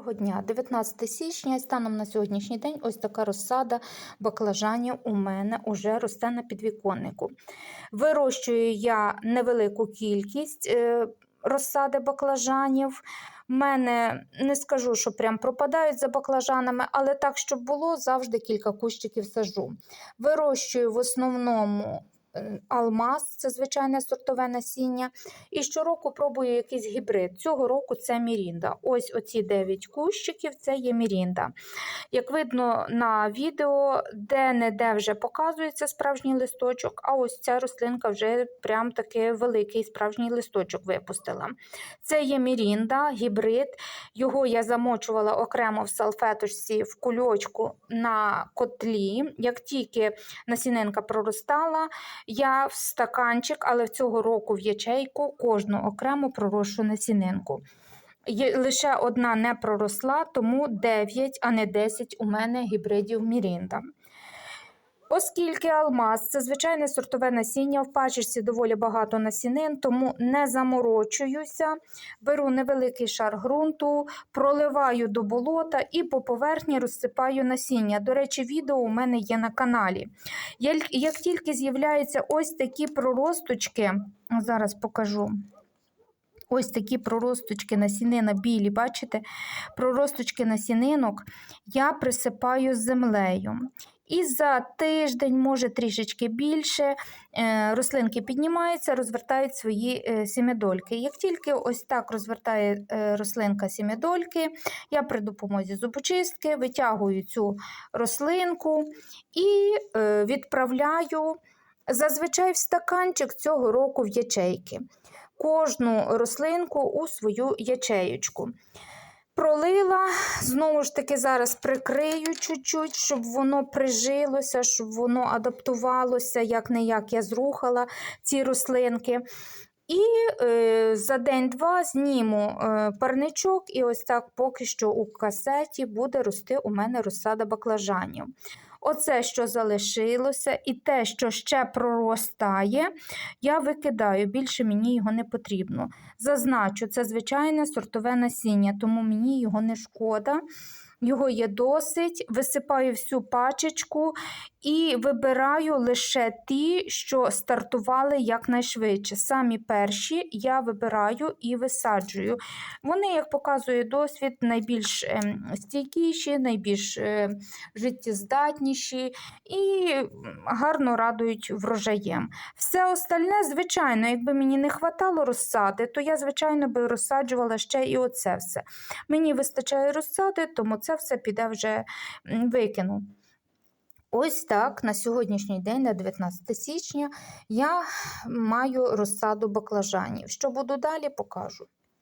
Доброго дня, 19 січня, станом на сьогоднішній день ось така розсада баклажанів у мене уже росте на підвіконнику. Вирощую я невелику кількість е, розсади баклажанів. У мене не скажу, що прям пропадають за баклажанами, але так, щоб було, завжди кілька кущиків сажу. Вирощую в основному алмаз, це звичайне сортове насіння. І щороку пробую якийсь гібрид. Цього року це Мірінда. Ось оці 9 кущиків це є Мірінда. Як видно на відео, де-не-де вже показується справжній листочок, а ось ця рослинка вже прям таки великий справжній листочок випустила. Це є Мірінда, гібрид. Його я замочувала окремо в салфеточці в кульочку на котлі. Як тільки насінинка проростала, я в стаканчик, але в цього року в ячейку кожну окремо пророшу насінинку. Є, лише одна не проросла, тому 9, а не 10 у мене гібридів Мірінда. Оскільки алмаз це звичайне сортове насіння, в пачечці доволі багато насінин, тому не заморочуюся, беру невеликий шар ґрунту, проливаю до болота і по поверхні розсипаю насіння. До речі, відео у мене є на каналі. Як тільки з'являються ось такі проросточки, зараз покажу. Ось такі проросточки насінина білі, бачите? Проросточки насінинок я присипаю землею. І за тиждень, може трішечки більше, е, рослинки піднімаються, розвертають свої е, сім'ядольки. Як тільки ось так розвертає е, рослинка сім'ядольки, я при допомозі зубочистки витягую цю рослинку і відправляю зазвичай в стаканчик цього року в ячейки кожну рослинку у свою ячеєчку. Пролила, знову ж таки, зараз прикрию чуть-чуть, щоб воно прижилося, щоб воно адаптувалося, як не як я зрухала ці рослинки. І е, за день-два зніму е, парничок, і ось так поки що у касеті буде рости у мене розсада баклажанів. Оце, що залишилося, і те, що ще проростає, я викидаю, більше мені його не потрібно. Зазначу, це звичайне сортове насіння, тому мені його не шкода. Його є досить, висипаю всю пачечку і вибираю лише ті, що стартували якнайшвидше. Самі перші я вибираю і висаджую. Вони, як показує досвід, найбільш ем, стійкіші, найбільш е, життєздатніші і гарно радують врожаєм. Все остальне, звичайно, якби мені не хватало розсади, то я, звичайно, би розсаджувала ще і оце все. Мені вистачає розсади, тому це все піде вже викину. Ось так на сьогоднішній день, на 19 січня, я маю розсаду баклажанів. Що буду далі, покажу.